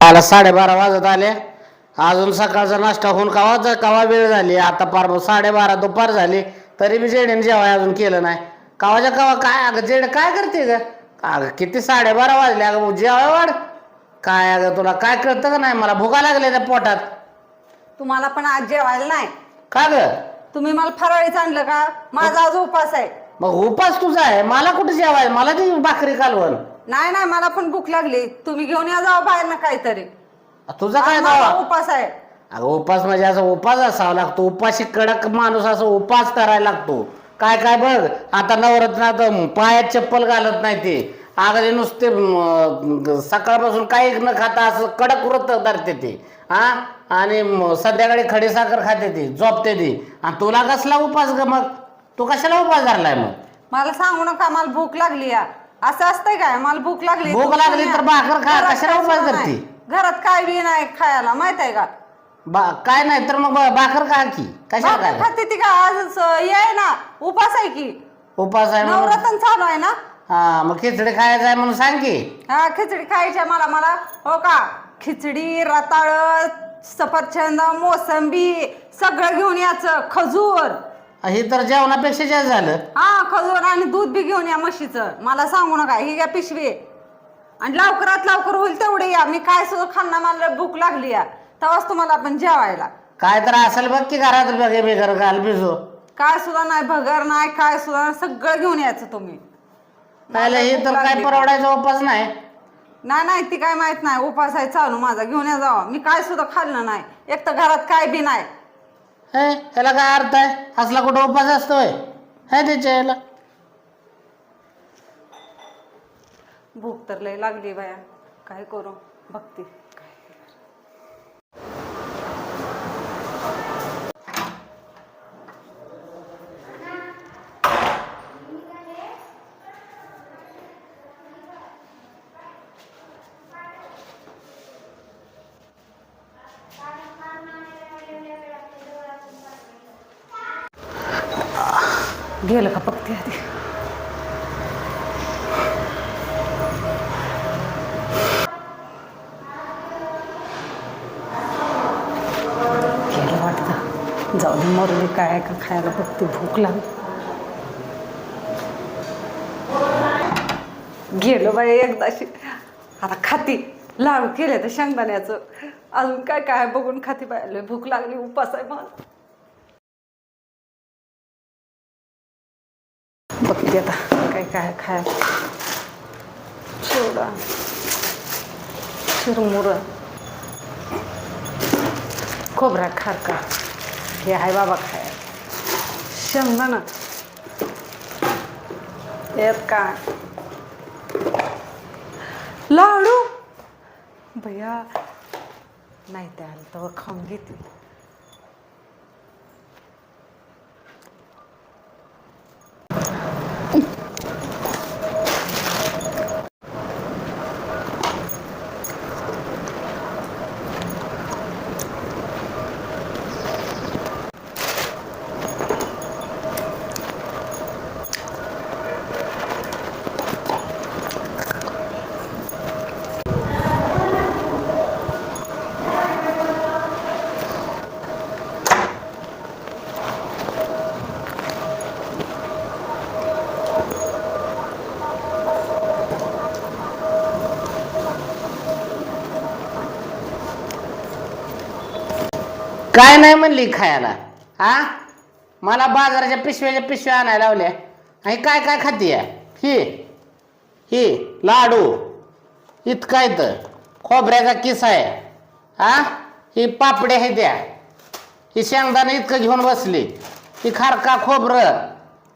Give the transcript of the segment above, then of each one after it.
आला साडेबारा वाजत आले. अजून सकाळचा नाश्ता होऊन कवा कवा वेळ झाली? आता पार साडेबारा दुपार झाली. तरी बी जेडीने जेवाय अजून केलं नाही. कवाच्या कवा काय? अगं जेड काय करते ग? अगं किती साडेबारा वाजले. अगं जेवाय वाढ. काय अगं तुला काय कळतं का नाही? मला भुका लागले त्या पोटात. तुम्हाला पण आज जेवायला नाही. का ग? तुम्ही मला फराळीच आणलं का? माझा आज उपास आहे. मग उपास तुझा आहे. मला कुठं जेवाय मला ती भाकरी कालवण. नाही नाही मला पण भूक लागली. तुम्ही घेऊन या जावा बाहेर ना काहीतरी तुझा काय आज माझा दावा उपास आहे. अगं उपास म्हणजे असं उपास असावा लागतो. उपाशी कडक माणूस असं उपास करायला लागतो. काय काय बघ आता नवरत्नात पायात चप्पल घालत नाही ते. अगदी नुसते म, सकाळपासून काही न खाता असं कडक व्रत धरते ते. हा आणि म, संध्याकाळी खडीसाखर खाते ती झोपते ती. आणि तुला कसला उपास ग मग? तू कशाला उपास धरलाय मग? मला सांगू नका मला भूक लागली या. असं असतंय काय? मला भूक लागली भूक लागली तर या. भाकर खा. घरात कशाला सुद्धा करते? घरात काय बी नाही खायला माहीत आहे का? बा काय नाही तर मग ब- भाकर खा की. कशाला भाकर काय खाते ती का? आज आहे ना उपास आहे की. उपास आहे म्हणून. नवरात्र चालू आहे ना? हा मग खिचडी खायचं आहे म्हणून सांग की. हा खिचडी खायची आहे मला मला. हो का? खिचडी रताळ सफरचंद मोसंबी सगळं घेऊन याचं खजूर. हे तर जेवणापेक्षा जास्त झालं. हा खजूर आणि दूध बी घेऊन या म्हशीचं. मला सांगू नका ही घ्या पिशवी. आणि लवकरात लवकर होईल तेवढे या. मी काय सुद्धा खाल्ला मला भूक लागली या. तेव्हाच तुम्हाला आपण जेवायला. काय तर असेल बघ की घरात बघे बेघर घाल बिजो काय सुद्धा नाही भगर नाही काय सुद्धा नाही, सगळं घेऊन यायचं तुम्ही. पाहिलं हे तर काय परवडायचा उपास नाही. नाही नाही ती काय माहीत नाही. उपास आहे चालू माझा घेऊन या जावा. मी काय सुद्धा खाल्लं नाही. एक तर घरात काय बी नाही. हे? ह्याला काय अर्थ आहे? असला कुठं उपास असतोय. हे त्याच्या याला. भूक तर लय लागली बाया. काय करू? बघते गेलं का बघते आधी. गेलं वाटतं. जाऊ दे मरू काय का खायला बघते भूक लागली. गेलो बाई एकदाशी आता खाती. लाडू केले तर शेंगदाण्याचं. अजून काय काय बघून खाती बाई. भूक लागली उपास आहे मला. काय खाय चिवडा. चिरमुरं खोबरा खारका हे आहे बाबा खाय शेंगदाणा. यात काय? लाडू. भैया नाही ते आलं तेव्हा खाऊन घेते काय नाही म्हणली खायला? हा? मला बाजाराच्या पिशव्याच्या पिशव्या आणायला लावल्या. आणि काय काय खाते ही. ही लाडू. इतका इथं. खोबऱ्याचा किस आहे. हा? ही पापडे आहे त्या. ही शेंगदाणा इतकं घेऊन बसली. ही खारका खोबरं.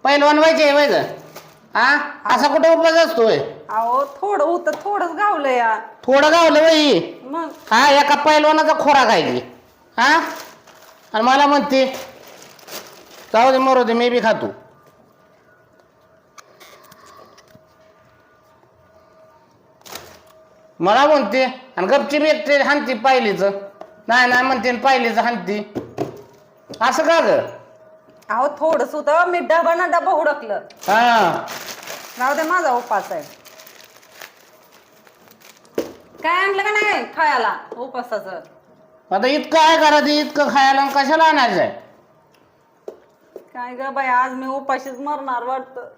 पहिलवान व्हायचे वय ग हा? असा कुठं उपवास असतोय? अहो थोडं होतं थोडंच गावलं या. थोडं गावलं बाई. मग? हा एका पैलवानाचा आहे की हा? आणि मला म्हणते जाऊ दे मरू दे मी बी खातो. मला म्हणते आणि गपचीप एकटे हानती पायलीच नाही नाही म्हणते आणि पायलीच हानती असं का ग? अहो थोडंच होतं मी डबा ना डबा हुडकलं हा. राहू दे माझा उपास आहे. काय आणलं का नाही खायला उपासाचं? आता इतकं आहे करा ते इतकं खायला आणि कशाला आणायचं आहे? काय ग बाई आज मी उपाशीच मरणार वाटतं.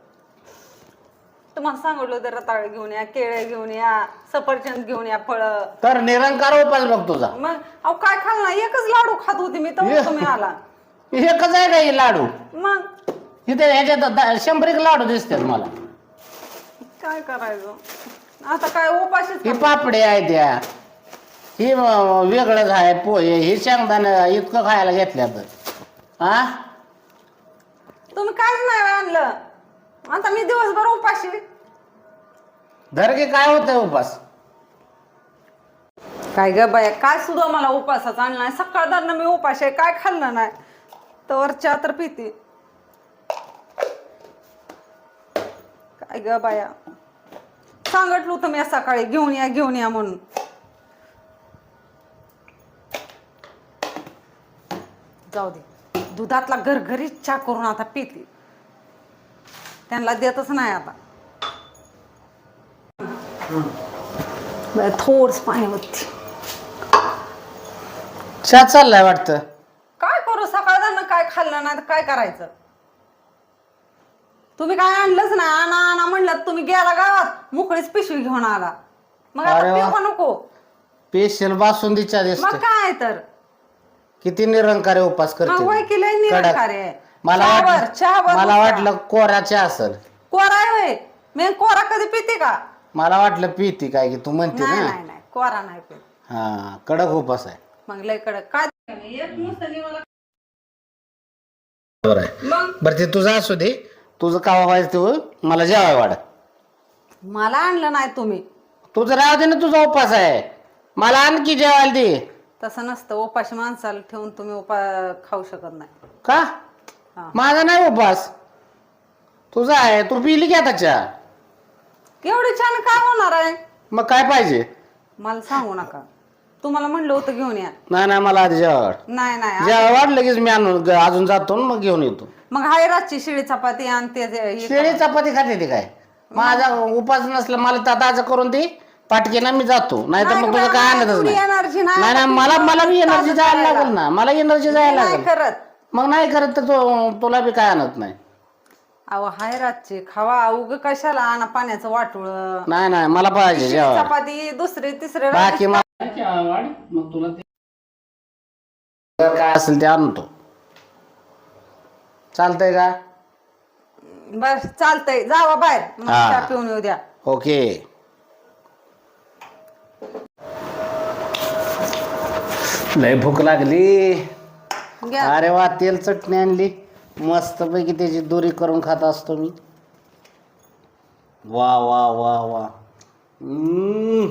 तुम्हाला सांगितलं होतं रताळे घेऊन या केळे घेऊन या सफरचंद घेऊन या फळ. तर निरंकार उपास बघ तुझा. मग अहो काय खाल ना एकच लाडू खात होते मी तर तुम्ही आला. कसं आहे का हे लाडू? मग? इथे ह्याच्यात दा- शंभर एक लाडू दिसतात मला. काय करायचं? आता काय उपाशीच ही पापडे आहे त्या. ही वेगळंच आहे पोहे. हे शेंगदाणं इतकं खायला घेतल्या तर हा तुम्ही काहीच नाही आणलं. आता मी दिवसभर उपाशी. धर की काय होतंय उपास? काय ग बाया काय सुद्धा मला उपासाचा आणला नाही. सकाळ मी उपाशी आहे, काय खाल्लं नाही. तर चहा तर पिते. काय ग बाया? सांगितलं होतं मी सकाळी घेऊन या घेऊन या म्हणून. जाऊ दे. दुधातला घरघरीत चहा करून आता पिते. त्यांना देतच नाही आता. थोडस पाणी होती चहा चाललाय वाटतं. काय करू सकाळ काय खाल्लं नाही तर काय करायचं? तुम्ही काय आणलंच नाही. आणा आणा म्हणलं तुम्ही गेला गावात मोकळीच पिशवी घेऊन आला. मग आता अरे वा. पिऊ का नको? स्पेशल बासुंदीच्या मग दिसते काय तर? किती निरंकारी उपास करते निरंकार. आहे मला चहावर, वाटलं चहावर मला. वाटलं कोराच्या असल. कोरा आहे होय. मी कोरा कधी पिते का? मला वाटलं पिती काय की तू म्हणते नाही ना. नाही नाही कोरा नाही पित. हा कडक उपास आहे. मग लय कडक. काय बरं आहे. मग? बरं ते तुझं असू दे. तुझं कावा पाहिजे तू मला जेवाय वाढ. मला आणलं नाही तुम्ही. तुझं राहू दे ना तुझा उपास आहे. मला आणखी जेवायला दे. तसं नसतं. उपाशी माणसाला ठेवून तुम्ही उपा खाऊ शकत नाही. का? हा. माझा नाही उपास. तुझा आहे. तू पिली की आता चहा? एवढी छान काय होणार आहे. मग काय पाहिजे? मला सांगू नका. तुम्हाला म्हणलं होतं घेऊन या. नाही नाही मला आधी वाढ नाही नाही जेवाय वाढ लगेच मी आणून अजून जातो ना मग घेऊन येतो. मग हाय रातची शिळी चपाती आणि ते जे- हे शेळी चपाती खाते ते काय? माझा उपास नसला मला ताजा करून पाटकेना मी जातो. नाही तर मग तुझं काय आणतच नाही. एनर्जी नाही आता मला मला बी एनर्जी जायला. लागेल ना. मला एनर्जी जायला नाही लागेल. करत. मग नाही करत तर तो- तुला बी काय आणत नाही. अहो हाय रातची. खावा उग कशाला आणा पाण्याचं वाटुळ? नाही नाही मला पाहिजे चपाती दुसरी तिसरी बाकी मग मग तुला काय असेल ते आणतो. चालतंय का? बर चालतंय. जावा बाहेर. मग हा. चहा पिऊन येऊ द्या. ओके. लय भूक लागली. घ्या. अरे वा तेल चटणी आणली. मस्त पैकी त्याची दोरी करून खात असतो मी. वा वा वा वा. हम्म.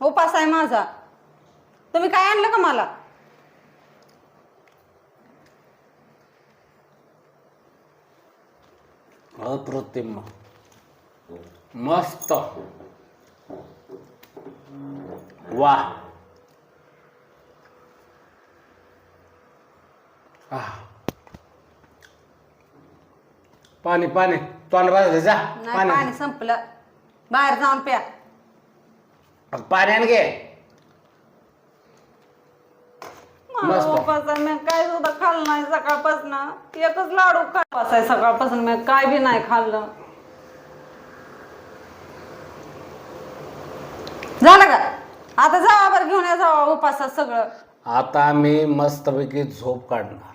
उपास आहे माझा. तुम्ही काय आणलं का मला? अप्रतिम. मस्त. वा आह. पाणी पाणी. तोंड बाजूला जा. नाही पाणी. पाणी संपलं. बाहेर जाऊन प्या. पाणी आण घे मला मस्त. उपास आहे मी काय सुद्धा खाल्लं नाही सकाळपासून. एकच लाडू खाल्ला आहे सकाळपासून मी काय बी नाही खाल्लं. झालं का? आता जावा बरं घेऊन या जावा उपासात सगळं. आता मी मस्तपैकी झोप काढणार.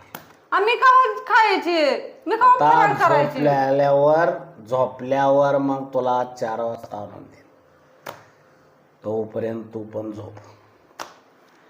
आम्ही का खायची? मी आता फराळ करायची? झोपल्यावर झोपल्यावर मग तुला चार वाजता आणून दे तोपर्यंत तू पण झोप.